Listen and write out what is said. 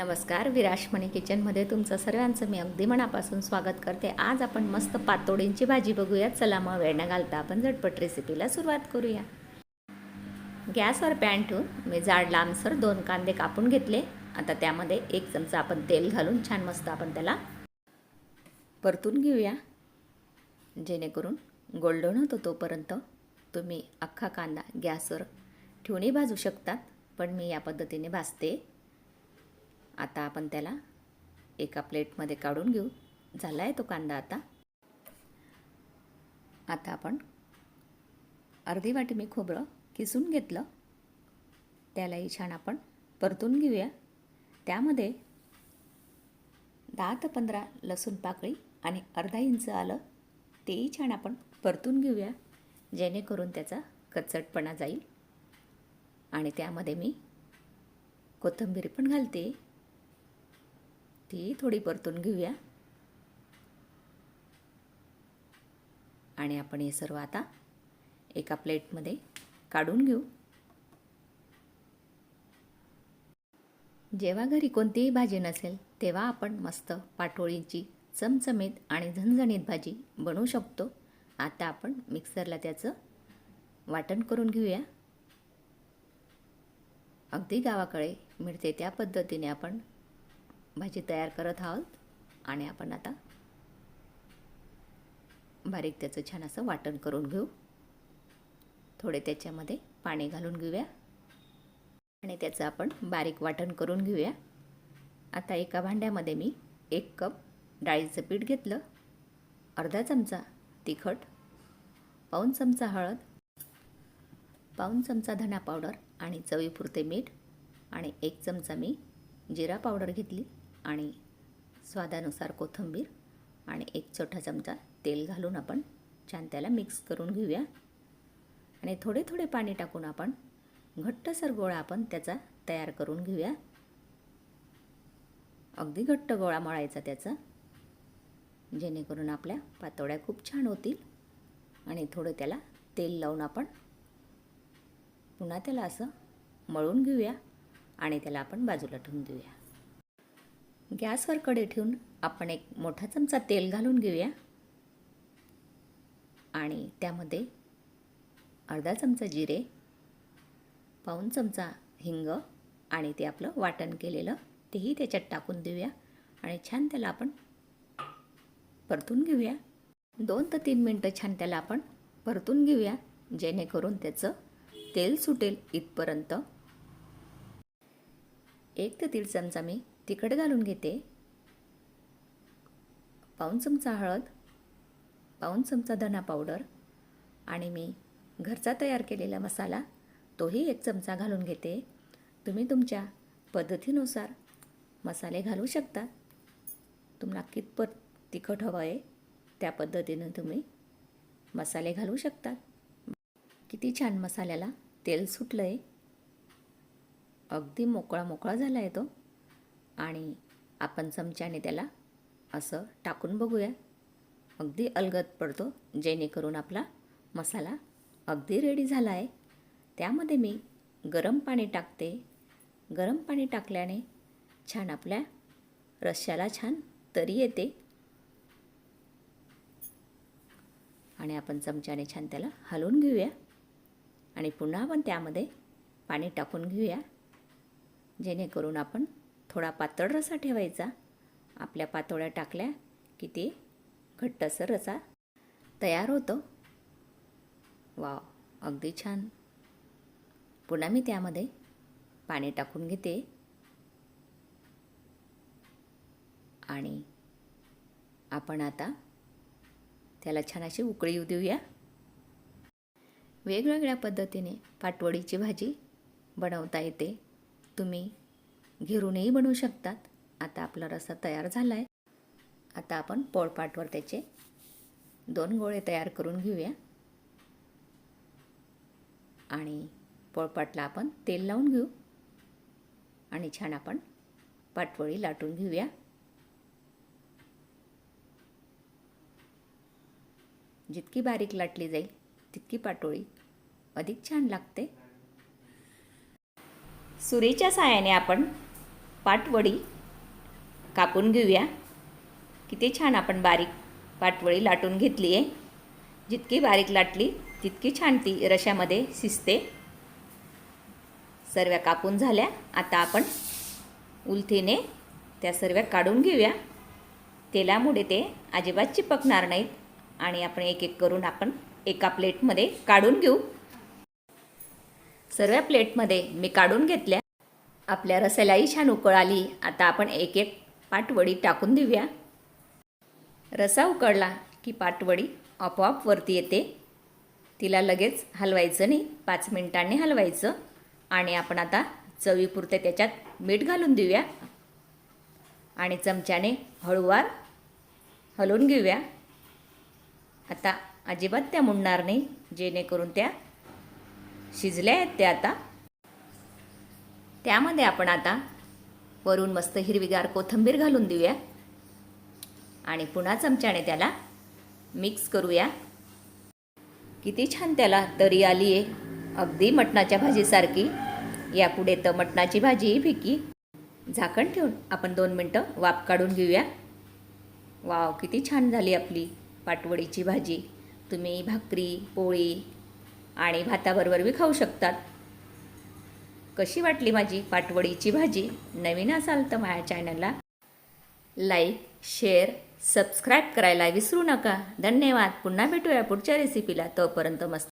नमस्कार विराशमणी किचनमध्ये तुमचं सर्वांचं मी अगदी मनापासून स्वागत करते. आज आपण मस्त पातोडींची भाजी बघूया चला मग वेळ न घालता आपण झटपट रेसिपीला सुरुवात करूया. गॅसवर पॅन ठेवून मी जाड लांबसर दोन कांदे कापून घेतले. आता त्यामध्ये एक चमचा आपण तेल घालून छान मस्त आपण त्याला परतून घेऊया. जेणेकरून गोल्डन होतो तोपर्यंत तुम्ही अख्खा कांदा गॅसवर ठेवूनही भाजू शकतात. पण मी या पद्धतीने भाजते. आता आपण त्याला एका प्लेटमध्ये काढून घेऊ. झाला आहे तो कांदा आता. आता आपण अर्धी वाटी मी खोबरं किसून घेतलं. त्यालाही छान आपण परतून घेऊया. त्यामध्ये दहा ते पंधरा लसूण पाकळी आणि अर्धा इंच आलं तेही छान आपण परतून घेऊया. जेणेकरून त्याचा कचटपणा जाईल. आणि त्यामध्ये मी कोथिंबीर पण घालते. ती थोडी परतून घेऊया. आणि आपण हे सर्व आता एका प्लेटमध्ये काढून घेऊ. जेव्हा घरी कोणतीही भाजी नसेल तेव्हा आपण मस्त पाटोळीची चमचमीत आणि झणझणीत भाजी बनवू शकतो. आता आपण मिक्सरला त्याचं वाटण करून घेऊया. अगदी गावाकडे मिळते त्या पद्धतीने आपण भाजी तयार करत आहोत. आणि आपण आता बारीक त्याचं छान असं वाटण करून घेऊ. थोडे त्याच्यामध्ये पाणी घालून घेऊया. आणि त्याचं आपण बारीक वाटण करून घेऊया. आता एका भांड्यामध्ये मी एक कप डाळीचं पीठ घेतलं. अर्धा चमचा तिखट पाऊन चमचा हळद पाऊन चमचा धना पावडर आणि चवीपुरते मीठ आणि एक चमचा मी जिरा पावडर घेतली. आणि स्वादानुसार कोथिंबीर आणि एक छोटा चमचा तेल घालून आपण छान त्याला मिक्स करून घेऊया. आणि थोडे थोडे पाणी टाकून आपण घट्टसर गोळा आपण त्याचा तयार करून घेऊया. अगदी घट्ट गोळा मळायचा त्याचा जेणेकरून आपल्या पातोळ्या खूप छान होतील आणि थोडं त्याला तेल लावून आपण पुन्हा त्याला असं मळून घेऊया आणि त्याला आपण बाजूला ठेवून देऊया. गॅसवर कडे ठेवून आपण एक मोठा चमचा तेल घालून घेऊया. आणि त्यामध्ये अर्धा चमचा जिरे पाऊन चमचा हिंग आणि ते आपलं वाटण केलेलं तेही त्याच्यात टाकून देऊया. आणि छान त्याला आपण परतून घेऊया. दोन ते तीन मिनटं छान त्याला आपण परतून घेऊया जेणेकरून त्याचं तेल सुटेल इथपर्यंत. एक ते दीड चमचा मी तिखट घालून घेते. पाऊन चमचा हळद पाऊन चमचा धना पावडर आणि मी घरचा तयार केलेला मसाला तोही एक चमचा घालून घेते. तुम्ही तुमच्या पद्धतीनुसार मसाले घालू शकता. तुम्हाला कितपत तिखट हवं आहे त्या पद्धतीनं तुम्ही मसाले घालू शकता. किती छान मसाल्याला तेल सुटलं आहे अगदी मोकळा मोकळा झाला आहे तो. आणि आपण चमच्याने त्याला असं टाकून बघूया. अगदी अलगद पडतो जेणेकरून आपला मसाला अगदी रेडी झाला आहे त्यामध्ये मी गरम पाणी टाकते. गरम पाणी टाकल्याने छान आपल्या रश्श्याला छान तरी येते. आणि आपण चमच्याने छान त्याला हलवून घेऊया. आणि पुन्हा आपण त्यामध्ये पाणी टाकून घेऊया. जेणेकरून आपण थोडा पातळ रसा ठेवायचा. आपल्या पातोळ्या टाकल्या की ते घट्टसर रसा तयार होतो. वाव अगदी छान. पुन्हा मी त्यामध्ये पाणी टाकून घेते. आणि आपण आता त्याला छान अशी उकळी येऊ देऊया. वेगवेगळ्या पद्धतीने पाटवडीची भाजी बनवता येते. तुम्ही घेरूनही बनवू शकतात. आता आपला रस्सा तयार झाला आहे आता आपण पोळपाटवर त्याचे दोन गोळे तयार करून घेऊया. आणि पोळपाटला आपण तेल लावून घेऊ. आणि छान आपण पाटवळी लाटून घेऊया. जितकी बारीक लाटली जाईल तितकी पाटोळी अधिक छान लागते. सुरीच्या साहाय्याने आपण पाटवडी कापून घेऊया. किती छान आपण बारीक पाटवडी लाटून घेतली आहे जितकी बारीक लाटली तितकी छान ती रशामध्ये शिजते. सर्व कापून झाल्या. आता आपण उलथीने त्या सर्व काढून घेऊया. तेलामुळे ते अजिबात चिपकणार नाहीत आणि आपण एक एक करून आपण एका प्लेटमध्ये काढून घेऊ. सर्व प्लेटमध्ये मी काढून घेतल्या. आपल्या रसालाही छान उकळ आली आता आपण एक एक पाटवडी टाकून देऊया. रसा उकळला की पाटवडी आपोआप वरती येते. तिला लगेच हलवायचं नाही. पाच मिनिटांनी हलवायचं. आणि आपण आता चवीपुरते त्याच्यात मीठ घालून देऊया. आणि चमच्याने हळूवार हलवून घेऊया. आता अजिबात त्या मुडणार नाही. जेणेकरून त्या शिजल्या आहेत त्या आता. त्यामध्ये आपण आता वरून मस्त हिरवीगार कोथिंबीर घालून देऊया. आणि पुन्हा चमच्याने त्याला मिक्स करूया. किती छान त्याला तरी आली आहे. अगदी मटणाच्या भाजीसारखी. यापुढे तर मटणाची भाजीही फिकी. झाकण ठेवून आपण दोन मिनटं वाफ काढून घेऊया. वाव किती छान झाली आपली पाटवडीची भाजी. तुम्ही भाकरी पोळी आणि भाताबरोबर बी खाऊ शकतात. कशी वाटली माझी पाटवडीची भाजी? नवीन असाल तर माझ्या चॅनलला लाईक शेअर सबस्क्राईब करायला विसरू नका. धन्यवाद. पुन्हा भेटूया पुढच्या रेसिपीला तोपर्यंत मस्त